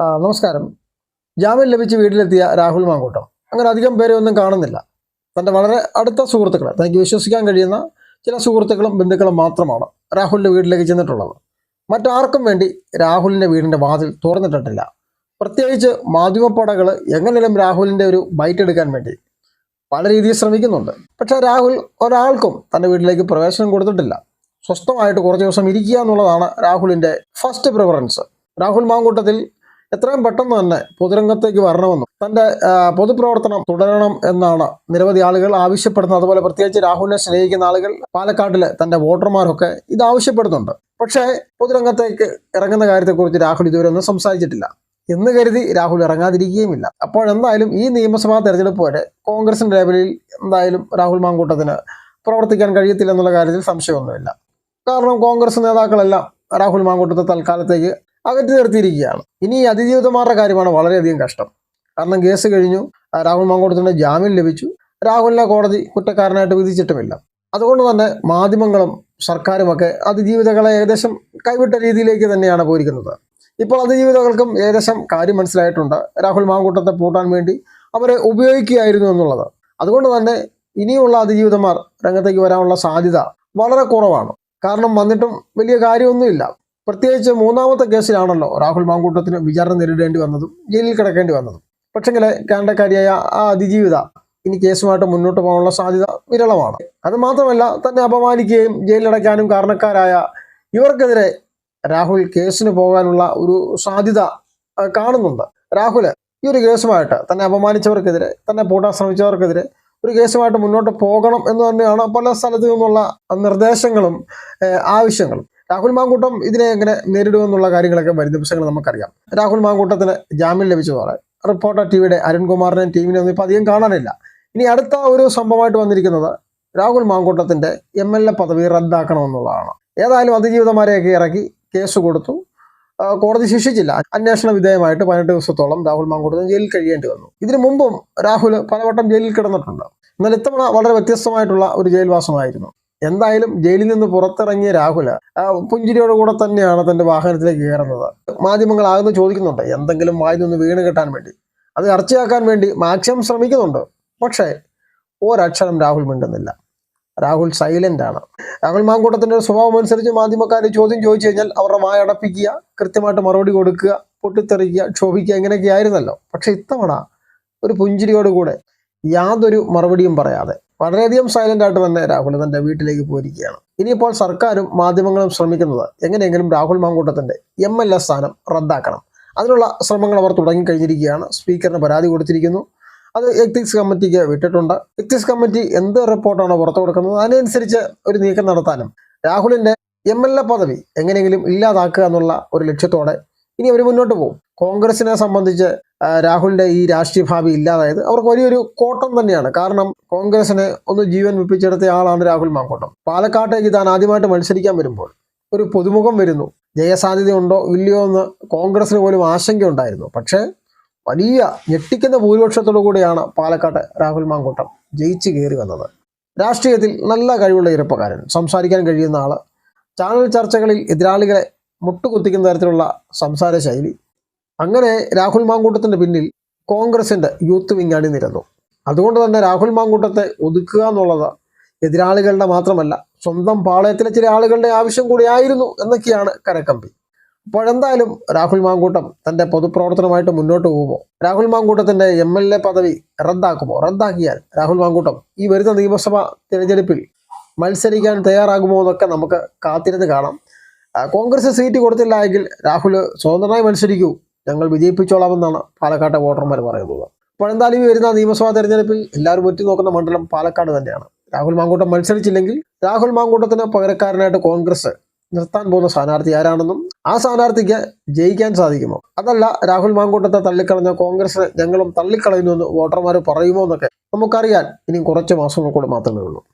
നമസ്കാരം. ജാമ്യം ലഭിച്ച് വീട്ടിലെത്തിയ രാഹുൽ മാങ്കൂട്ടം. അങ്ങനെ അധികം പേരെ ഒന്നും കാണുന്നില്ല. തന്റെ വളരെ അടുത്ത സുഹൃത്തുക്കൾ തനിക്ക് വിശ്വസിക്കാൻ കഴിയുന്ന ചില സുഹൃത്തുക്കളും ബന്ധുക്കളും മാത്രമാണ് രാഹുലിന്റെ വീട്ടിലേക്ക് ചെന്നിട്ടുള്ളത്. മറ്റാർക്കും വേണ്ടി രാഹുലിന്റെ വീടിന്റെ വാതിൽ തുറന്നിട്ടിട്ടില്ല. പ്രത്യേകിച്ച് മാധ്യമപ്പടകൾ എങ്ങനെയും രാഹുലിന്റെ ഒരു ബൈറ്റ് എടുക്കാൻ വേണ്ടി പല രീതിയിൽ ശ്രമിക്കുന്നുണ്ട്. പക്ഷേ രാഹുൽ ഒരാൾക്കും തന്റെ വീട്ടിലേക്ക് പ്രവേശനം കൊടുത്തിട്ടില്ല. സ്വസ്ഥമായിട്ട് കുറച്ച് ദിവസം ഇരിക്കുക എന്നുള്ളതാണ് രാഹുലിന്റെ ഫസ്റ്റ് പ്രിഫറൻസ് രാഹുൽ മാങ്കൂട്ടത്തിൽ എത്രയും പെട്ടെന്ന് തന്നെ പൊതുരംഗത്തേക്ക് വരണമെന്നും തന്റെ പൊതുപ്രവർത്തനം തുടരണം എന്നാണ് നിരവധി ആളുകൾ ആവശ്യപ്പെടുന്നത്. അതുപോലെ പ്രത്യേകിച്ച് രാഹുലിനെ സ്നേഹിക്കുന്ന ആളുകൾ പാലക്കാട്ടിലെ തന്റെ വോട്ടർമാരൊക്കെ ഇത് ആവശ്യപ്പെടുന്നുണ്ട്. പക്ഷേ പൊതുരംഗത്തേക്ക് ഇറങ്ങുന്ന കാര്യത്തെക്കുറിച്ച് രാഹുൽ ഇതുവരെ ഒന്നും സംസാരിച്ചിട്ടില്ല. എന്ന് കരുതി രാഹുൽ ഇറങ്ങാതിരിക്കുകയുമില്ല. അപ്പോൾ എന്തായാലും ഈ നിയമസഭാ തെരഞ്ഞെടുപ്പ് വരെ കോൺഗ്രസിന്റെ ലെവലിൽ എന്തായാലും രാഹുൽ മാങ്കൂട്ടത്തിന് പ്രവർത്തിക്കാൻ കഴിയത്തില്ല എന്നുള്ള കാര്യത്തിൽ സംശയമൊന്നുമില്ല. കാരണം കോൺഗ്രസ് നേതാക്കളെല്ലാം രാഹുൽ മാങ്കൂട്ടത്തെ തൽക്കാലത്തേക്ക് അകറ്റി നിർത്തിയിരിക്കുകയാണ്. ഇനി ഈ അതിജീവിതമാരുടെ കാര്യമാണ് വളരെയധികം കഷ്ടം. കാരണം കേസ് കഴിഞ്ഞു. രാഹുൽ മാങ്കോട്ടത്തിന് ജാമ്യം ലഭിച്ചു. രാഹുലിനെ കോടതി കുറ്റക്കാരനായിട്ട് വിധിച്ചിട്ടുമില്ല. അതുകൊണ്ട് തന്നെ മാധ്യമങ്ങളും സർക്കാരുമൊക്കെ അതിജീവിതകളെ ഏകദേശം കൈവിട്ട രീതിയിലേക്ക് തന്നെയാണ് പോയിരിക്കുന്നത്. ഇപ്പോൾ അതിജീവിതകൾക്കും ഏകദേശം കാര്യം മനസ്സിലായിട്ടുണ്ട്. രാഹുൽ മാങ്കൂട്ടത്തെ പൂട്ടാൻ വേണ്ടി അവരെ ഉപയോഗിക്കുകയായിരുന്നു എന്നുള്ളത്. അതുകൊണ്ട് തന്നെ ഇനിയുള്ള അതിജീവിതമാർ രംഗത്തേക്ക് വരാനുള്ള സാധ്യത വളരെ കുറവാണ്. കാരണം വന്നിട്ടും വലിയ കാര്യമൊന്നുമില്ല. പ്രത്യേകിച്ച് മൂന്നാമത്തെ കേസിലാണല്ലോ രാഹുൽ മാങ്കൂട്ടത്തിന് വിചാരണ നേരിടേണ്ടി വന്നതും ജയിലിൽ കിടക്കേണ്ടി വന്നതും. പക്ഷെങ്കിൽ കാണ്ടക്കാരിയായ ആ അതിജീവിത ഇനി കേസുമായിട്ട് മുന്നോട്ട് പോകാനുള്ള സാധ്യത വിരളമാണ്. അത് മാത്രമല്ല തന്നെ അപമാനിക്കുകയും ജയിലിലടയ്ക്കാനും കാരണക്കാരായ ഇവർക്കെതിരെ രാഹുൽ കേസിന് പോകാനുള്ള ഒരു സാധ്യത കാണുന്നുണ്ട്. രാഹുൽ ഈ ഒരു കേസുമായിട്ട് തന്നെ അപമാനിച്ചവർക്കെതിരെ തന്നെ പൂട്ടാൻ ശ്രമിച്ചവർക്കെതിരെ ഒരു കേസുമായിട്ട് മുന്നോട്ട് പോകണം എന്ന് തന്നെയാണ് പല സ്ഥലത്തു നിന്നുള്ള നിർദ്ദേശങ്ങളും ആവശ്യങ്ങളും. രാഹുൽ മാങ്കൂട്ടം ഇതിനെ എങ്ങനെ നേരിടുമെന്നുള്ള കാര്യങ്ങളൊക്കെ വരും ദിവസങ്ങൾ നമുക്കറിയാം. രാഹുൽ മാങ്കൂട്ടത്തിന് ജാമ്യം ലഭിച്ചതോടെ റിപ്പോർട്ടർ ടി വിയുടെ അരുൺകുമാറിനെയും ടീമിനെയും ഒന്നും ഇപ്പം അധികം കാണാനില്ല. ഇനി അടുത്ത ഒരു സംഭവമായിട്ട് വന്നിരിക്കുന്നത് രാഹുൽ മാങ്കൂട്ടത്തിന്റെ എം എൽ എ പദവി റദ്ദാക്കണമെന്നുള്ളതാണ്. ഏതായാലും അതിജീവിതമാരെയൊക്കെ ഇറക്കി കേസ് കൊടുത്തു. കോടതി ശിക്ഷിച്ചില്ല. അന്വേഷണ വിധേയമായിട്ട് പതിനെട്ട് ദിവസത്തോളം രാഹുൽ മാങ്കൂട്ടത്തിന് ജയിലിൽ കഴിയേണ്ടി വന്നു. ഇതിനു മുമ്പും രാഹുൽ പലവട്ടം ജയിലിൽ കിടന്നിട്ടുണ്ട്. എന്നാൽ ഇത്തവണ വളരെ വ്യത്യസ്തമായിട്ടുള്ള ഒരു ജയിൽവാസമായിരുന്നു. എന്തായാലും ജയിലിൽ നിന്ന് പുറത്തിറങ്ങിയ രാഹുൽ പുഞ്ചിരിയോട് കൂടെ തന്നെയാണ് തന്റെ വാഹനത്തിലേക്ക് കയറുന്നത്. മാധ്യമങ്ങൾ ആകുന്ന ചോദിക്കുന്നുണ്ട് എന്തെങ്കിലും വായിൽ നിന്ന് വീണ് കിട്ടാൻ വേണ്ടി. അത് ചർച്ചയാക്കാൻ വേണ്ടി മാക്സിമം ശ്രമിക്കുന്നുണ്ട്. പക്ഷേ ഒരക്ഷരം രാഹുൽ മിണ്ടുന്നില്ല. രാഹുൽ സൈലന്റ് ആണ്. രാഹുൽ മാങ്കൂട്ടത്തിന്റെ സ്വഭാവം അനുസരിച്ച് മാധ്യമക്കാർ ചോദ്യം ചോദിച്ചു കഴിഞ്ഞാൽ അവരുടെ വായ അടപ്പിക്കുക കൃത്യമായിട്ട് മറുപടി കൊടുക്കുക പൊട്ടിത്തെറിക്കുക ക്ഷോഭിക്കുക ഇങ്ങനെയൊക്കെ ആയിരുന്നല്ലോ പക്ഷെ ഇത്തവണ ഒരു പുഞ്ചിരിയോടുകൂടെ യാതൊരു മറുപടിയും പറയാതെ വളരെയധികം സൈലന്റ് ആയിട്ട് തന്നെ രാഹുൽ തന്റെ വീട്ടിലേക്ക് പോയിരിക്കുകയാണ്. ഇനിയിപ്പോൾ സർക്കാരും മാധ്യമങ്ങളും ശ്രമിക്കുന്നത് എങ്ങനെയെങ്കിലും രാഹുൽ മാങ്കൂട്ടത്തിന്റെ എം എൽ എ സ്ഥാനം റദ്ദാക്കണം. അതിനുള്ള ശ്രമങ്ങൾ അവർ തുടങ്ങിക്കഴിഞ്ഞിരിക്കുകയാണ്. സ്പീക്കറിന് പരാതി കൊടുത്തിരിക്കുന്നു. അത് എത്തിക്സ് കമ്മിറ്റിക്ക് വിട്ടിട്ടുണ്ട്. എത്തിക്സ് കമ്മിറ്റി എന്ത് റിപ്പോർട്ടാണ് പുറത്തു കൊടുക്കുന്നത്? അതിനനുസരിച്ച് ഒരു നീക്കം നടത്താനും രാഹുലിന്റെ എം എൽ എ പദവി എങ്ങനെയെങ്കിലും ഇല്ലാതാക്കുക എന്നുള്ള ഒരു ലക്ഷ്യത്തോടെ ഇനി അവർ മുന്നോട്ട് പോകും. കോൺഗ്രസിനെ സംബന്ധിച്ച് ആ, രാഹുലിന്റെ ഈ രാഷ്ട്രീയ ഭാവി ഇല്ലാതായത് അവർക്ക് വലിയൊരു കോട്ടം തന്നെയാണ്. കാരണം കോൺഗ്രസിനെ ഒന്ന് ജീവൻ വെപ്പിച്ചെടുത്ത ആളാണ് രാഹുൽ മാങ്കോട്ടം. പാലക്കാട്ടേക്ക് താൻ ആദ്യമായിട്ട് മത്സരിക്കാൻ വരുമ്പോൾ ഒരു പുതുമുഖം വരുന്നു. ജയസാധ്യതയുണ്ടോ ഇല്ലയോ എന്ന് കോൺഗ്രസിന് പോലും ആശങ്കയുണ്ടായിരുന്നു. പക്ഷേ വലിയ ഞെട്ടിക്കുന്ന ഭൂരിപക്ഷത്തോടു കൂടിയാണ് പാലക്കാട്ട് രാഹുൽ മാങ്കൂട്ടം ജയിച്ചു കയറി വന്നത്. രാഷ്ട്രീയത്തിൽ നല്ല കഴിവുള്ള ഇരപ്പക്കാരൻ സംസാരിക്കാൻ കഴിയുന്ന ആൾ ചാനൽ ചർച്ചകളിൽ എതിരാളികളെ മുട്ടുകുത്തിക്കുന്ന തരത്തിലുള്ള സംസാര ശൈലി അങ്ങനെ രാഹുൽ മാങ്കൂട്ടത്തിന്റെ പിന്നിൽ കോൺഗ്രസിന്റെ യൂത്ത് വിങ് അണിനിരന്നു അതുകൊണ്ട് തന്നെ രാഹുൽ മാങ്കൂട്ടത്തെ ഒതുക്കുക എന്നുള്ളത് എതിരാളികളുടെ മാത്രമല്ല സ്വന്തം പാളയത്തിലെ ചില ആളുകളുടെ ആവശ്യം കൂടിയായിരുന്നു എന്നൊക്കെയാണ് കരക്കമ്പി അപ്പോഴെന്തായാലും രാഹുൽ മാങ്കൂട്ടം തന്റെ പൊതുപ്രവർത്തനമായിട്ട് മുന്നോട്ട് പോകുമോ? രാഹുൽ മാങ്കൂട്ടത്തിന്റെ എം എൽ എ പദവി റദ്ദാക്കുമോ? റദ്ദാക്കിയാൽ രാഹുൽ മാങ്കൂട്ടം ഈ വരുന്ന നിയമസഭാ തിരഞ്ഞെടുപ്പിൽ മത്സരിക്കാൻ തയ്യാറാകുമോ എന്നൊക്കെ നമുക്ക് കാത്തിരുന്ന് കാണാം. കോൺഗ്രസ് സീറ്റ് കൊടുത്തില്ല എങ്കിൽ രാഹുൽ സ്വതന്ത്രമായി മത്സരിക്കൂ. ഞങ്ങൾ വിജയിപ്പിച്ചോളാമെന്നാണ് പാലക്കാട്ടെ വോട്ടർമാർ പറയുന്നത്. അപ്പോഴെന്തായാലും ഈ വരുന്ന നിയമസഭാ തെരഞ്ഞെടുപ്പിൽ എല്ലാവരും ഒറ്റ നോക്കുന്ന മണ്ഡലം പാലക്കാട് തന്നെയാണ്. രാഹുൽ മാങ്കൂട്ടം മത്സരിച്ചില്ലെങ്കിൽ രാഹുൽ മാങ്കൂട്ടത്തിന് പകരക്കാരനായിട്ട് കോൺഗ്രസ് നിർത്താൻ പോകുന്ന സ്ഥാനാർത്ഥി ആരാണെന്നും ആ സ്ഥാനാർത്ഥിക്ക് ജയിക്കാൻ സാധിക്കുമോ? അതല്ല രാഹുൽ മാങ്കൂട്ടത്തെ തള്ളിക്കളഞ്ഞ കോൺഗ്രസ് ഞങ്ങളും തള്ളിക്കളയുന്നു എന്ന് വോട്ടർമാർ പറയുമോ എന്നൊക്കെ നമുക്കറിയാൻ ഇനി കുറച്ച് മാസങ്ങൾ കൂടെ മാത്രമേ ഉള്ളൂ.